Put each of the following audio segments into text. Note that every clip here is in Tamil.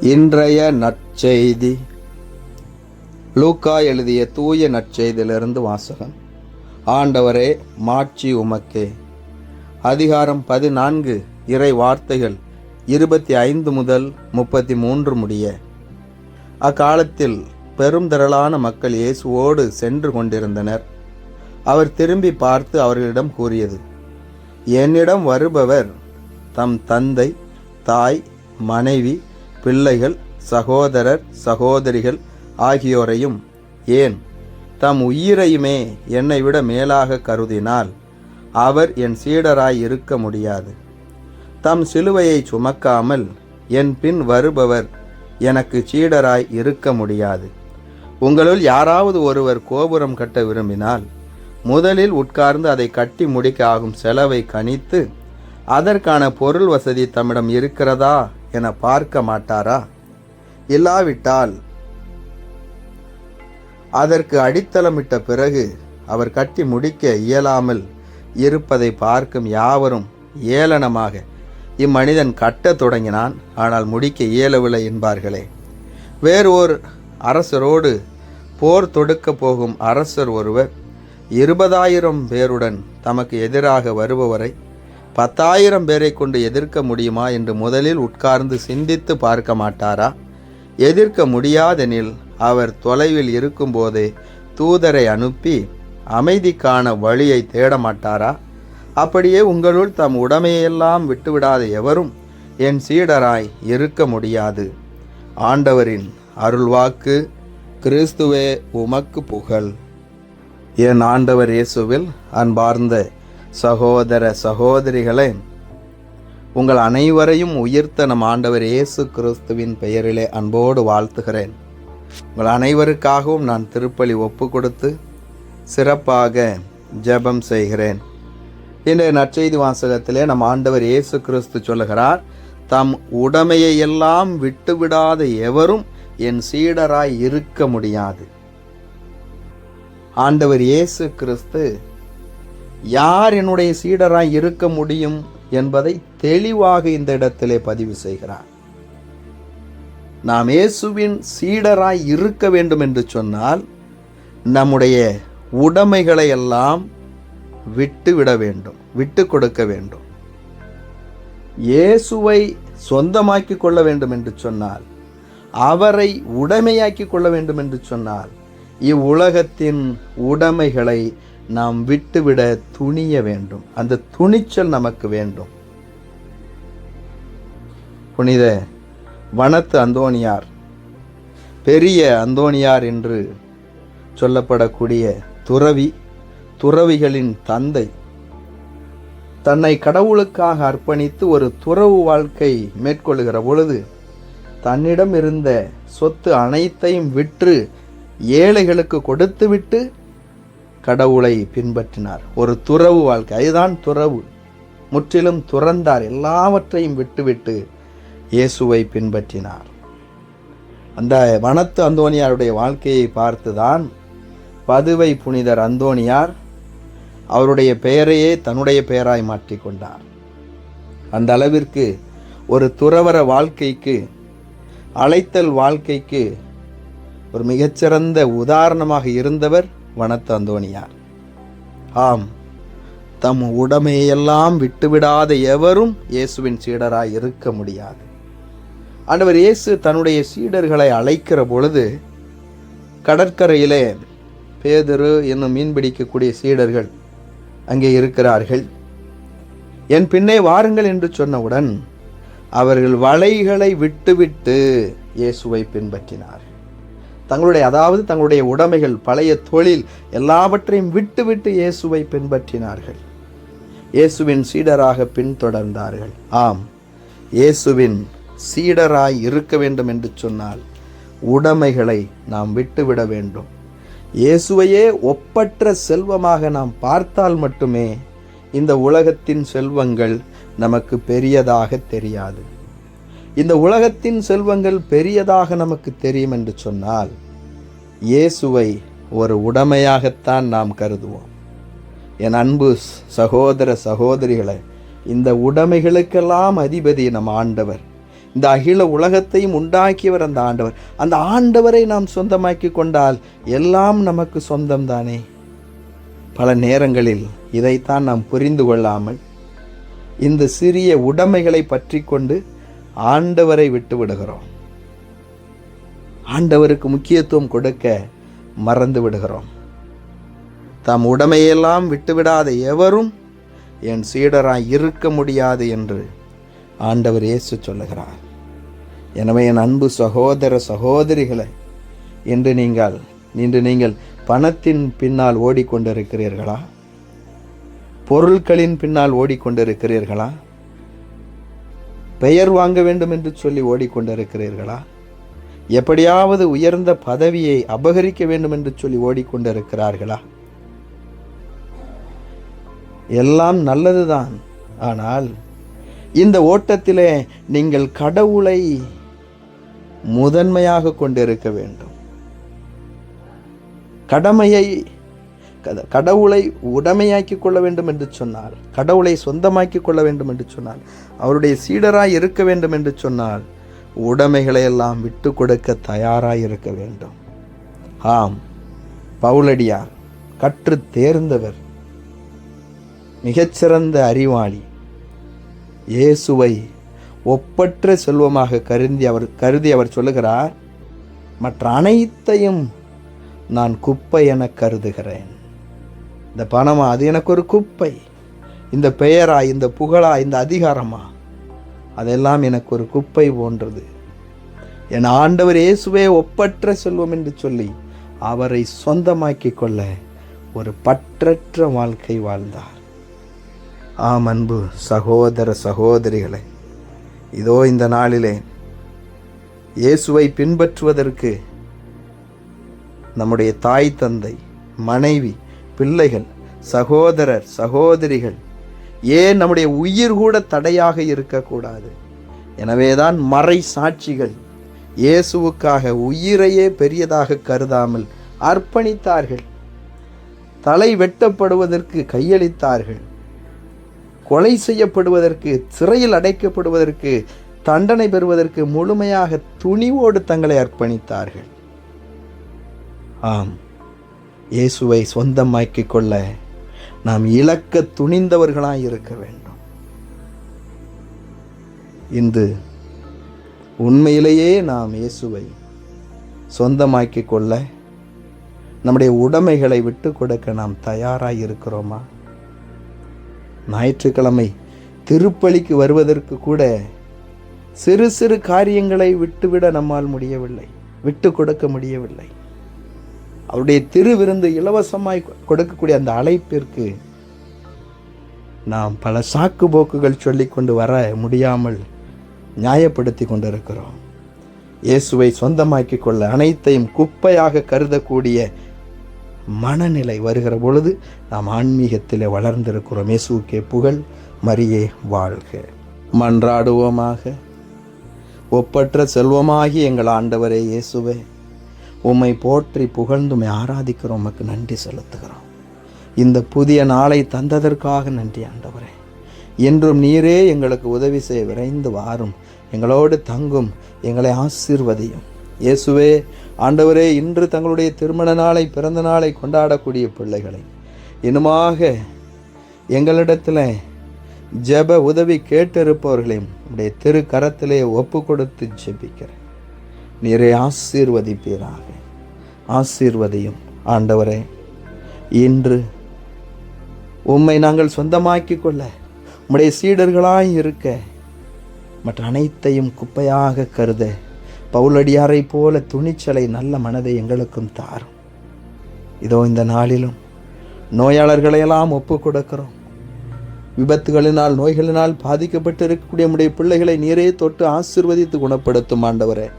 இன்றைய நற்செய்தி. லூக்கா எழுதிய தூய நற்செய்தியிலிருந்து வாசகம். ஆண்டவரே மாட்சி உமக்கே. அதிகாரம் பதினான்கு இறை வார்த்தைகள் இருபத்தி ஐந்து முதல் முப்பத்தி மூன்று முடிய. அக்காலத்தில் பெரும் திரளான மக்கள் இயேசுவோடு சென்று கொண்டிருந்தனர். அவர் திரும்பி பார்த்து அவர்களிடம் கூறியது என்னிடம் வருபவர் தம் தந்தை தாய் மனைவி பிள்ளைகள் சகோதரர் சகோதரிகள் ஆகியோரையும் ஏன் தம் உயிரையுமே என்னை விட மேலாக கருதினால் அவர் என் சீடராய் இருக்க முடியாது. தம் சிலுவையை சுமக்காமல் என் பின் வருபவர் எனக்கு சீடராய் இருக்க முடியாது. உங்களுள் யாராவது ஒருவர் கோபுரம் கட்ட விரும்பினால் முதலில் உட்கார்ந்து அதை கட்டி முடிக்க ஆகும் செலவை கணித்து அதற்கான பொருள் வசதி தம்மிடம் இருக்கிறதா? என பார்க்க மாட்டாரா? இல்லாவிட்டால் அதற்கு அடித்தளமிட்ட பிறகு அவர் கட்டி முடிக்க இயலாமல் இருப்பதை பார்க்கும் யாவரும் ஏளனமாக இம்மனிதன் கட்டத் தொடங்கினான் ஆனால் முடிக்க இயலவில்லை என்பார்களே. வேறு ஓர் அரசரோடு போர் தொடுக்கப் போகும் அரசர் ஒருவர் இருபதாயிரம் பேருடன் தமக்கு எதிராக வருபவரை பத்தாயிரம் பேரை கொண்டு எதிர்க்க முடியுமா என்று முதலில் உட்கார்ந்து சிந்தித்து பார்க்க மாட்டாரா? எதிர்க்க முடியாதெனில் அவர் தொலைவில் இருக்கும்போதே தூதரை அனுப்பி அமைதிக்கான வழியை தேட மாட்டாரா? அப்படியே உங்களுள் தம் உடமையெல்லாம் விட்டுவிடாத எவரும் என் சீடராய் இருக்க முடியாது. ஆண்டவரின் அருள்வாக்கு கிறிஸ்துவே உமக்கு புகழ். என் ஆண்டவர் இயேசுவில் அன்பார்ந்த சகோதர சகோதரிகளே உங்கள் அனைவரையும் உயிர்த்த நம் ஆண்டவர் இயேசு கிறிஸ்துவின் பெயரிலே அன்போடு வாழ்த்துகிறேன். உங்கள் அனைவருக்காகவும் நான் திருப்பலி ஒப்பு கொடுத்து சிறப்பாக ஜெபம் செய்கிறேன். இன்றைய நற்செய்தி வாசகத்திலே நம் ஆண்டவர் இயேசு கிறிஸ்து சொல்லுகிறார் தம் உடமையை எல்லாம் விட்டுவிடாத எவரும் என் சீடராய் இருக்க முடியாது. ஆண்டவர் இயேசு கிறிஸ்து யார் என்னுடைய சீடராய் இருக்க முடியும் என்பதை தெளிவாக இந்த இடத்திலே பதிவு செய்கிறார். நாம் இயேசுவின் சீடராய் இருக்க வேண்டும் என்று சொன்னால் நம்முடைய உடைமைகளை எல்லாம் விட்டு விட வேண்டும் விட்டு கொடுக்க வேண்டும். இயேசுவை சொந்தமாக்கி கொள்ள வேண்டும் என்று சொன்னால் அவரை உடைமையாக்கி கொள்ள வேண்டும் என்று சொன்னால் இவ்வுலகத்தின் உடைமைகளை நாம் விட்டுவிட துணிய வேண்டும். அந்த துணிச்சல் நமக்கு வேண்டும். புனித வனத்து அந்தோணியார் பெரிய அந்தோணியார் என்று சொல்லப்படக்கூடிய துறவி துறவிகளின் தந்தை தன்னை கடவுளுக்காக அர்ப்பணித்து ஒரு துறவு வாழ்க்கை மேற்கொள்கிற பொழுது தன்னிடம் இருந்த சொத்து அனைத்தையும் விற்று ஏழைகளுக்கு கொடுத்துவிட்டு கடவுளை பின்பற்றினார். ஒரு துறவு வாழ்க்கை. அதுதான் துறவு. முற்றிலும் துறந்தார். எல்லாவற்றையும் விட்டுவிட்டு இயேசுவை பின்பற்றினார். அந்த வனத்து அந்தோணியாருடைய வாழ்க்கையை பார்த்துதான் பதுவை புனிதர் அந்தோணியார் அவருடைய பெயரையே தன்னுடைய பெயராய் மாற்றிக்கொண்டார் அந்த அளவிற்கு ஒரு துறவர வாழ்க்கைக்கு அழைத்தல் வாழ்க்கைக்கு ஒரு மிகச்சிறந்த உதாரணமாக இருந்தவர் வனத்து அந்தோணியார். ஆம் தம் உடமையெல்லாம் விட்டுவிடாத எவரும் இயேசுவின் சீடராய் இருக்க முடியாது. ஆண்டவர் இயேசு தன்னுடைய சீடர்களை அழைக்கிற பொழுது கடற்கரையிலே பேதரு என்னும் மீன் பிடிக்கக்கூடிய சீடர்கள் அங்கே இருக்கிறார்கள். என் பின்னே வாருங்கள் என்று சொன்னவுடன் அவர்கள் வலைகளை விட்டுவிட்டு இயேசுவை பின்பற்றினார் தங்களுடைய அதாவது தங்களுடைய உடைமைகள் பழைய தொழில் எல்லாவற்றையும் விட்டுவிட்டு இயேசுவை பின்பற்றினார்கள். இயேசுவின் சீடராக பின்தொடர்ந்தார்கள். ஆம் இயேசுவின் சீடராய் இருக்க வேண்டும் என்று சொன்னால் உடைமைகளை நாம் விட்டுவிட வேண்டும். இயேசுவையே ஒப்பற்ற செல்வமாக நாம் பார்த்தால் மட்டுமே இந்த உலகத்தின் செல்வங்கள் நமக்கு பெரியதாக தெரியாது. இந்த உலகத்தின் செல்வங்கள் பெரியதாக நமக்கு தெரியும் என்று சொன்னால் இயேசுவை ஒரு உடைமையாகத்தான் நாம் கருதுவோம். என் அன்பு சகோதர சகோதரிகளை இந்த உடைமைகளுக்கெல்லாம் அதிபதி நம் ஆண்டவர். இந்த அகில உலகத்தையும் உண்டாக்கியவர் அந்த ஆண்டவர். அந்த ஆண்டவரை நாம் சொந்தமாக்கி கொண்டால் எல்லாம் நமக்கு சொந்தம் தானே பல நேரங்களில் இதைத்தான் நாம் புரிந்து கொள்ளாமல் இந்த சிறிய உடைமைகளை பற்றி கொண்டு ஆண்டவரை விட்டு விடுகிறோம். ஆண்டவருக்கு முக்கியத்துவம் கொடுக்க மறந்து விடுகிறோம். தாம் உடமையெல்லாம் விட்டுவிடாத எவரும் என் சீடராய் இருக்க முடியாது என்று ஆண்டவர் இயேசு சொல்லுகிறார். எனவே என் அன்பு சகோதர சகோதரிகளை இன்று நீங்கள் இன்று நீங்கள் பணத்தின் பின்னால் ஓடிக்கொண்டிருக்கிறீர்களா? பொருட்களின் பின்னால் ஓடிக்கொண்டிருக்கிறீர்களா? பெயர் வாங்க வேண்டும் என்று சொல்லி ஓடிக்கொண்டிருக்கிறீர்களா? எப்படியாவது உயர்ந்த பதவியை அபகரிக்க வேண்டும் என்று சொல்லி ஓடிக்கொண்டிருக்கிறார்களா? எல்லாம் நல்லதுதான். ஆனால் இந்த ஓட்டத்திலே நீங்கள் கடவுளை முதன்மையாக கொண்டிருக்க வேண்டும். கடமையை கடவுளை உடமையாக்கி கொள்ள வேண்டும் என்று சொன்னால் கடவுளை சொந்தமாக்கி கொள்ள வேண்டும் என்று சொன்னால் அவருடைய சீடராய் இருக்க வேண்டும் என்று சொன்னால் உடைமைகளை எல்லாம் விட்டு கொடுக்க தயாராக இருக்க வேண்டும். ஆம். பவுலடியார் கற்று தேர்ந்தவர் மிகச்சிறந்த அறிவாளி. இயேசுவை ஒப்பற்ற செல்வமாக கருதி அவர் கருதி அவர் சொல்லுகிறார் மற்ற அனைத்தையும் நான் குப்பை என கருதுகிறேன். இந்த பணமா? அது எனக்கு ஒரு குப்பை. இந்த பெயரா? இந்த புகழா? இந்த அதிகாரமா? அதெல்லாம் எனக்கு ஒரு குப்பை போன்றது. என் ஆண்டவர் இயேசுவே ஒப்பற்ற செல்வம் என்று சொல்லி அவரை சொந்தமாக்கி கொள்ள ஒரு பற்றற்ற வாழ்க்கை வாழ்ந்தார். ஆம் அன்பு சகோதர சகோதரிகளே இதோ இந்த நாளிலே இயேசுவை பின்பற்றுவதற்கு நம்முடைய தாய் தந்தை மனைவி பிள்ளைகள் சகோதரர் சகோதரிகள் ஏன் நம்முடைய உயிர் கூட தடையாக இருக்கக்கூடாது? எனவேதான் மறை சாட்சிகள் இயேசுவுக்காக உயிரையே பெரியதாக கருதாமல் அர்ப்பணித்தார்கள். தலை வெட்டப்படுவதற்கு கையளித்தார்கள். கொலை செய்யப்படுவதற்கு சிறையில் அடைக்கப்படுவதற்கு தண்டனை பெறுவதற்கு முழுமையாக துணிவோடு தங்களை அர்ப்பணித்தார்கள். ஆம். இயேசுவை சொந்தமாக்கிக் கொள்ள நாம் இழக்க துணிந்தவர்களாக இருக்க வேண்டும். இன்று உண்மையிலேயே நாம் இயேசுவை சொந்தமாக்கிக் கொள்ள நம்முடைய உடைமைகளை விட்டு கொடுக்க நாம் தயாராக இருக்கிறோமா ஞாயிற்றுக்கிழமை திருப்பலிக்கு வருவதற்கு கூட சிறு சிறு காரியங்களை விட்டுவிட நம்மால் முடியவில்லை விட்டு கொடுக்க முடியவில்லை. அவருடைய திருவிருந்து இலவசமாய் கொடுக்கக்கூடிய அந்த அழைப்பிற்கு நாம் பல சாக்கு போக்குகள் சொல்லிக்கொண்டு வர முடியாமல் நியாயப்படுத்தி கொண்டிருக்கிறோம். இயேசுவை சொந்தமாக்கி கொள்ள அனைத்தையும் குப்பையாக கருதக்கூடிய மனநிலை வருகிற பொழுது நாம் ஆன்மீகத்தில் வளர்ந்திருக்கிறோம். இயேசுக்கே புகழ் மரியே வாழ்க. மன்றாடுவோமாக. ஒப்பற்ற செல்வமாகி எங்கள் ஆண்டவரே இயேசுவே. உம்மை போற்றி புகழ்ந்துமை ஆராதிக்கிறோம் உமக்கு நன்றி செலுத்துகிறோம். இந்த புதிய நாளை தந்ததற்காக நன்றி ஆண்டவரே. என்றும் நீரே எங்களுக்கு உதவி செய்ய விரைந்து வாரும். எங்களோடு தங்கும் எங்களை ஆசீர்வதியும். இயேசுவே ஆண்டவரே இன்று தங்களுடைய திருமண நாளை பிறந்த நாளை கொண்டாடக்கூடிய பிள்ளைகளை இனிமாக எங்களிடத்தில் ஜெப உதவி கேட்டிருப்பவர்களையும் உடைய திரு கரத்திலே ஒப்பு கொடுத்து ஜெபிக்கிறேன். நீரை ஆசீர்வதிப்பீராக. ஆசீர்வதியும். ஆண்டவரே இன்று உம்மை நாங்கள் சொந்தமாக்கி கொள்ள உம்முடைய சீடர்களாய் இருக்க மற்ற அனைத்தையும் குப்பையாக கருத பவுலடியாரைப் போல துணிச்சலை நல்ல மனதை எங்களுக்கும் தாரும். இதோ இந்த நாளிலும் நோயாளர்களையெல்லாம் ஒப்பு கொடுக்கிறோம். விபத்துகளினால் நோய்களினால் பாதிக்கப்பட்டு இருக்கக்கூடிய நம்முடைய பிள்ளைகளை நீரே தொட்டு ஆசிர்வதித்து குணப்படுத்தும் ஆண்டவரே.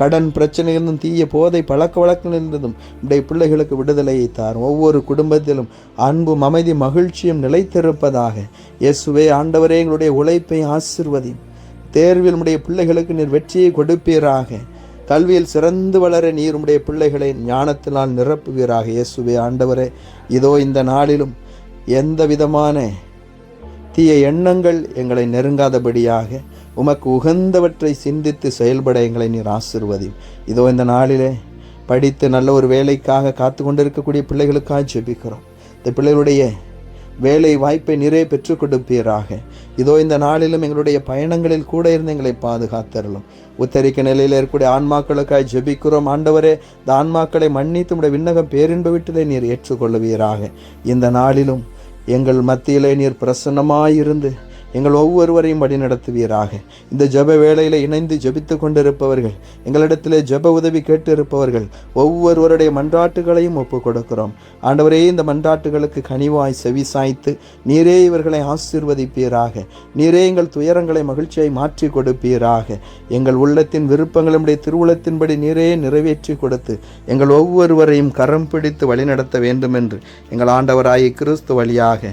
கடன் பிரச்சனைகளிலும் தீய போதை பழக்க வழக்கங்களிலிருந்தும் நம்முடைய பிள்ளைகளுக்கு விடுதலையை தாரும். ஒவ்வொரு குடும்பத்திலும் அன்பும் அமைதி மகிழ்ச்சியும் நிலைத்திருப்பதாக இயேசுவே ஆண்டவரே எங்களுடைய உழைப்பை ஆசிர்வதியும் தேர்வில் உடைய பிள்ளைகளுக்கு நீர் வெற்றியை கொடுப்பீராக. கல்வியில் சிறந்து வளர நீர் உடைய பிள்ளைகளை ஞானத்தினால் நிரப்புவீராக. இயேசுவே ஆண்டவரே இதோ இந்த நாளிலும் எந்த விதமான தீய எண்ணங்கள் எங்களை நெருங்காதபடியாக உமக்கு உகந்தவற்றை சிந்தித்து செயல்பட எங்களை நீர் ஆசிர்வதியும். இதோ இந்த நாளிலே படித்து நல்ல ஒரு வேலைக்காக காத்து கொண்டிருக்கக்கூடிய பிள்ளைகளுக்காக ஜெபிக்கிறோம். இந்த பிள்ளைகளுடைய வேலை வாய்ப்பை நிறைய பெற்றுக் கொடுப்பீராக. இதோ இந்த நாளிலும் எங்களுடைய பயணங்களில் கூட இருந்து எங்களை பாதுகாத்தரலும் உத்தரிக்க நிலையில் இருக்கக்கூடிய ஆன்மாக்களுக்காய் ஜெபிக்கிறோம். ஆண்டவரே இந்த ஆன்மாக்களை மன்னித்து உடைய விண்ணகம் பேரின்ப விட்டதை நீர் ஏற்றுக்கொள்ளுவீராக. இந்த நாளிலும் எங்கள் மத்தியிலே நீர் பிரசன்னமாயிருந்து எங்கள் ஒவ்வொருவரையும் வழி நடத்துவீராக. இந்த ஜெப வேளையில் இணைந்து ஜபித்து கொண்டிருப்பவர்கள் எங்களிடத்திலே ஜெப உதவி கேட்டு இருப்பவர்கள் ஒவ்வொருவருடைய மன்றாட்டுகளையும் ஒப்பு கொடுக்கிறோம் ஆண்டவரே இந்த மன்றாட்டுகளுக்கு கனிவாய் செவி சாய்த்து நீரே இவர்களை ஆசீர்வதிப்பீராக. நீரே எங்கள் துயரங்களை மகிழ்ச்சியை மாற்றி கொடுப்பீராக எங்கள் உள்ளத்தின் விருப்பங்களுடைய திருவுளத்தின்படி நீரே நிறைவேற்றி கொடுத்து எங்கள் ஒவ்வொருவரையும் கரம் பிடித்து வழிநடத்த வேண்டும் என்று எங்கள் ஆண்டவராய கிறிஸ்து வழியாக